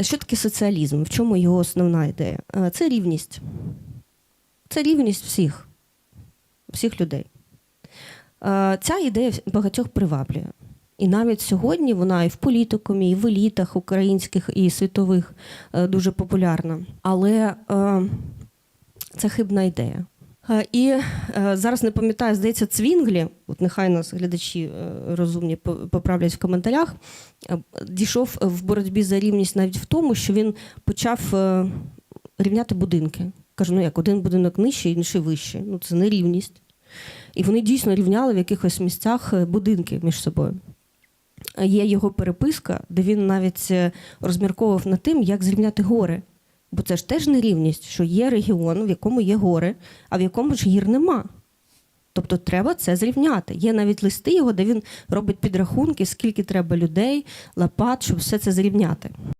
Що таке соціалізм? В чому його основна ідея? Е, Це рівність. Це рівність всіх, всіх людей. Е, Ця ідея багатьох приваблює. І навіть сьогодні вона і в політикумі, і в елітах українських і світових е, дуже популярна. Але це хибна ідея. Е, І е, зараз не пам'ятаю, здається, Цвінглі, от нехай нас глядачі е, розумні по- поправлять в коментарях, дійшов в боротьбі за рівність навіть в тому, що він почав рівняти будинки. Каже, ну як один будинок нижчий, інший вищий. Ну це не рівність. І вони дійсно рівняли в якихось місцях будинки між собою. Є його переписка, де він навіть розмірковував над тим, як зрівняти гори. Бо це ж теж нерівність, що є регіон, в якому є гори, а в якому ж гір нема. Тобто треба це зрівняти. Є навіть листи його, де він робить підрахунки, скільки треба людей, лопат, щоб все це зрівняти.